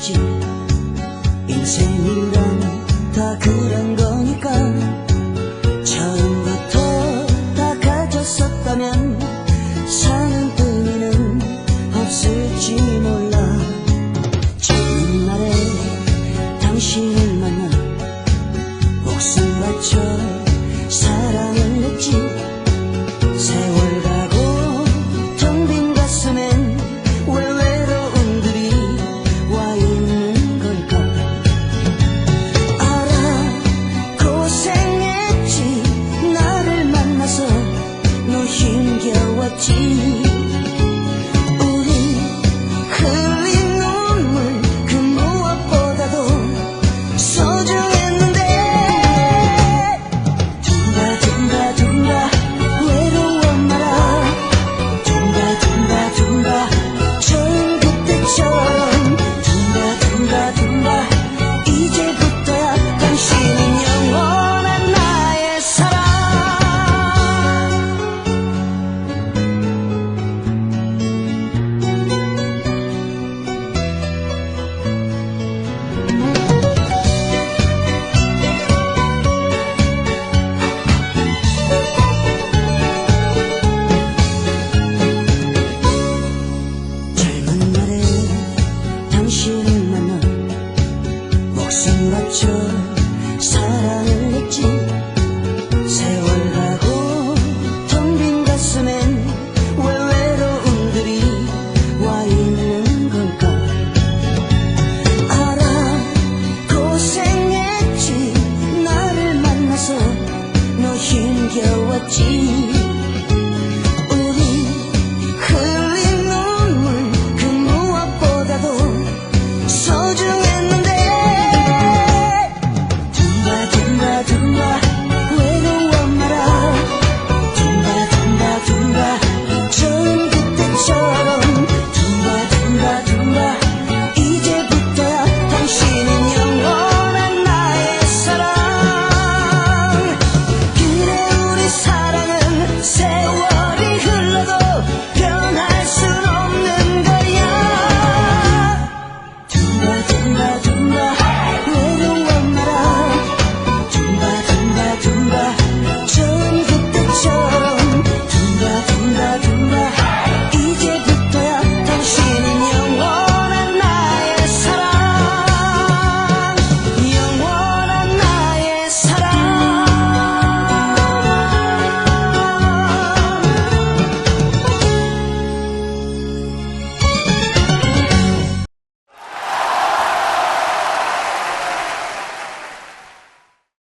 건지. 인생이란 다 그런 거니까. 처음부터 다 가졌었다면 ti. 없지. 우리 흘린 눈물 그 무엇보다도 소중했는데. 둥가둥가둥가